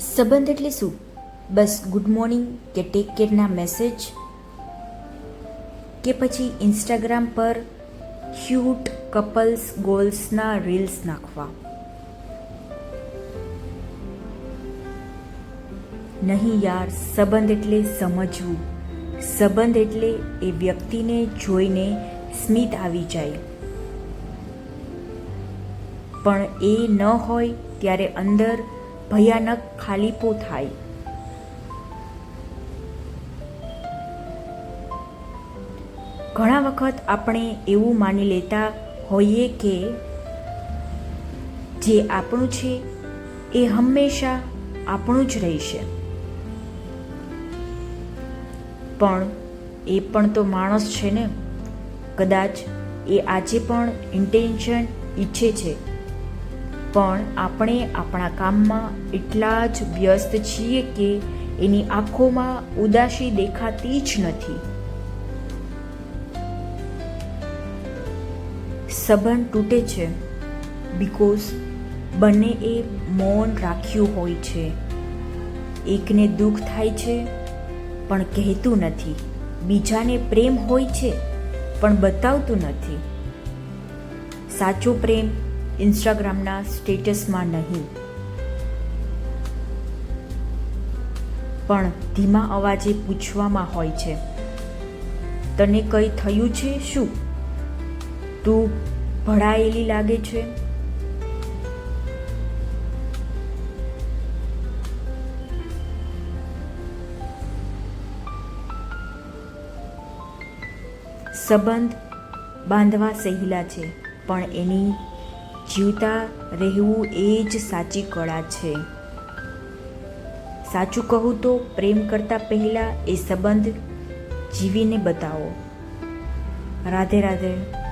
સંબંધ એટલે શું? બસ ગુડ મોર્નિંગ કે ટેક કેરના મેસેજ કે પછી ઇન્સ્ટાગ્રામ પર ક્યુટ કપલ્સ ગોલ્સના રીલ્સ નાખવા. નહીં યાર, સંબંધ એટલે સમજવું. સંબંધ એટલે એ વ્યક્તિને જોઈને સ્મિત આવી જાય. પણ એ ન હોય ત્યારે અંદર ભયાનક ખાલીપો થાય. ઘણા વખત આપણે એવું માની લેતા હોઈએ કે જે આપણું છે, એ હંમેશા આપણું જ રહેશે. પણ એ પણ તો માણસ છે ને. કદાચ એ આજે પણ ઇન્ટેન્શન ઈચ્છે છે. પણ આપણે આપણા કામમાં એટલા જ વ્યસ્ત છીએ કે એની આંખોમાં ઉદાસી દેખાતી જ નથી. સંબંધ તૂટે છે બીકોઝ બંને એ મૌન રાખ્યું હોય છે. એકને દુઃખ થાય છે, પણ કહેતું નથી. બીજાને પ્રેમ હોય છે, પણ બતાવતું નથી. સાચો પ્રેમ ઇન્સ્ટાગ્રામના સ્ટેટસમાં નહીં. પણ ધીમા અવાજે પૂછવામાં હોય છે, તને કંઈ થયું છે? શું? તું ભળાયેલી લાગે છે? સંબંધ બાંધવા સહેલા છે, પણ એની જીવતા રહેવું એ જ સાચી કળા છે. સાચું કહું તો પ્રેમ કરતાં પહેલાં એ સંબંધ જીવીને બતાવો. રાધે રાધે.